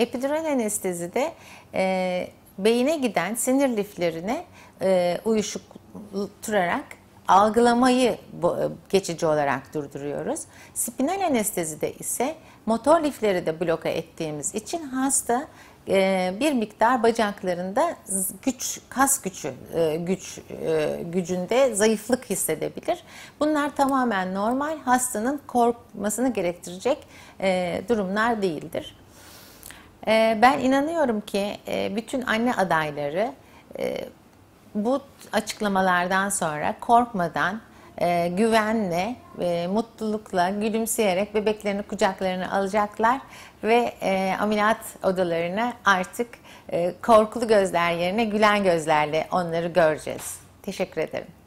Epidural anestezide e, beyine giden sinir liflerine e, uyuşturarak algılamayı e, geçici olarak durduruyoruz. Spinal anestezide ise motor lifleri de bloke ettiğimiz için hasta e, bir miktar bacaklarında güç, kas gücü, e, güç gücünde zayıflık hissedebilir. Bunlar tamamen normal, hastanın korkmasını gerektirecek durumlar değildir. Ee, Ben inanıyorum ki e, bütün anne adayları e, bu açıklamalardan sonra korkmadan, e, güvenle, mutlulukla, gülümseyerek bebeklerini kucaklarına alacaklar ve ameliyat odalarına artık korkulu gözler yerine gülen gözlerle onları göreceğiz. Teşekkür ederim.